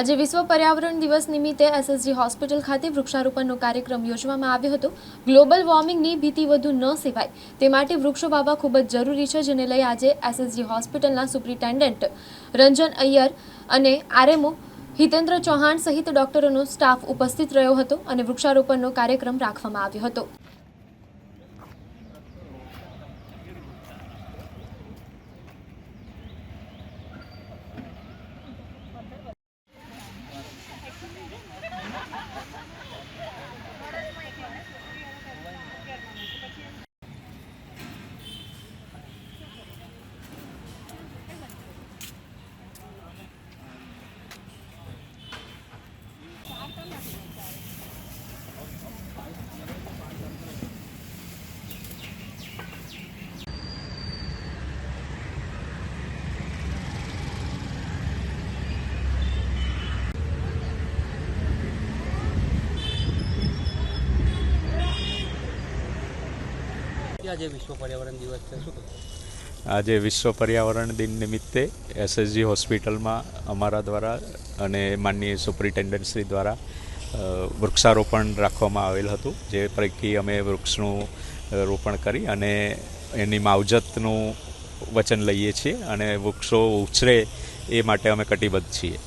આજે વિશ્વ પર્યાવરણ દિવસ નિમિત્તે એસએસજી હોસ્પિટલ ખાતે વૃક્ષારોપણનો કાર્યક્રમ યોજવામાં આવ્યો હતો. ગ્લોબલ વોર્મિંગની ભીતિ વધુ ન સેવાય. તે માટે વૃક્ષો વાવવા ખૂબ જ જરૂરી છે, જેને લઈ આજે એસએસજી હોસ્પિટલના સુપ્રિન્ટેન્ડન્ટ રંજન અય્યર અને આરએમઓ હિતેન્દ્ર ચૌહાણ સહિત ડોક્ટરોનો સ્ટાફ ઉપસ્થિત રહ્યો હતો અને વૃક્ષારોપણનો કાર્યક્રમ રાખવામાં આવ્યો હતો. આજે વિશ્વ પર્યાવરણ દિવસ છે શું કહેશો? આજે વિશ્વ પર્યાવરણ દિન નિમિત્તે એસએસજી હોસ્પિટલમાં અમારા દ્વારા અને માનનીય સુપ્રિન્ટેન્ડન્ટશ્રી દ્વારા વૃક્ષારોપણ રાખવામાં આવેલ હતું, જે પૈકી અમે વૃક્ષનું રોપણ કરી અને એની માવજતનું વચન લઈએ છીએ અને વૃક્ષો ઉછરે એ માટે અમે કટિબદ્ધ છીએ.